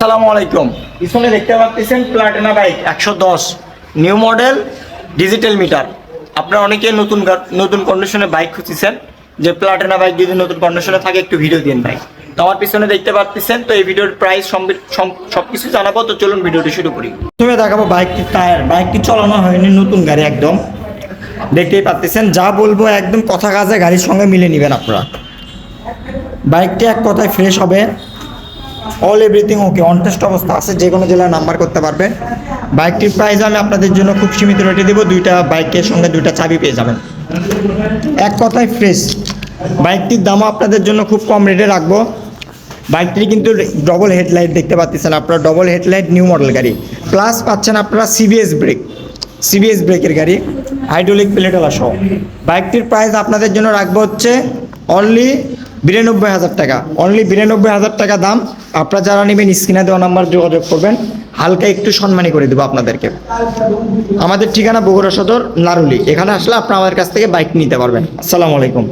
আসসালামু আলাইকুম। পিছনে দেখতে পাচ্ছেন প্লাটিনা বাইক একশো দশ, নিউ মডেল, ডিজিটাল মিটার। আপনারা অনেকে নতুন নতুন কন্ডিশনে বাইক খুঁজছেন যে প্লাটিনা বাইক যদি নতুন কন্ডিশনে থাকে, একটু ভিডিও দিন ভাই। তো আমার পিছনে দেখতে পাচ্ছেন, তো এই ভিডিওর প্রাইস সব কিছু জানাব, তো চলুন ভিডিওটি শুরু করি। তুমি দেখাবো বাইকটির টায়ার বাইকটি চালানো হয়নি, নতুন গাড়ি একদম। দেখতেই পাচ্ছেন, যা বলব একদম কথা কাজে গাড়ির সঙ্গে মিলে নেবেন আপনারা। বাইকটি এক কথায় ফ্রেশ হবে। অল এভরিথিং ওকে অনটেস্ট অবস্থা আছে, যে কোনো জেলায় নাম্বার করতে পারবে। বাইকটির প্রাইস আমি আপনাদের জন্য খুব সীমিত রেটে দেবো। দুইটা বাইকের সঙ্গে দুইটা চাবি পেয়ে যাবেন। এক কথায় ফ্রেশ বাইকটির দামও আপনাদের জন্য খুব কম রেটে রাখব। বাইকটির কিন্তু ডবল হেডলাইট দেখতে পাচ্ছেন আপনারা। ডবল হেডলাইট নিউ মডেল গাড়ি। প্লাস পাচ্ছেন আপনারা সিবিএস ব্রেক সিবিএস ব্রেকের গাড়ি। হাইড্রোলিক প্লেটওয়ালা সহ। বাইকটির প্রাইস আপনাদের জন্য রাখব হচ্ছে অনলি বিরানব্বই হাজার টাকা। অনলি বিরানব্বই হাজার টাকা দাম। আপনারা যারা নেবেন, স্ক্রিনে দেওয়া নাম্বার যোগাযোগ করবেন। হালকা একটু সম্মানী করে দেবো আপনাদেরকে। আমাদের ঠিকানা বগুড়া সদর, নারুলি। এখানে আসলে আপনারা আমাদের কাছ থেকে বাইক নিতে পারবেন। আসসালামু আলাইকুম।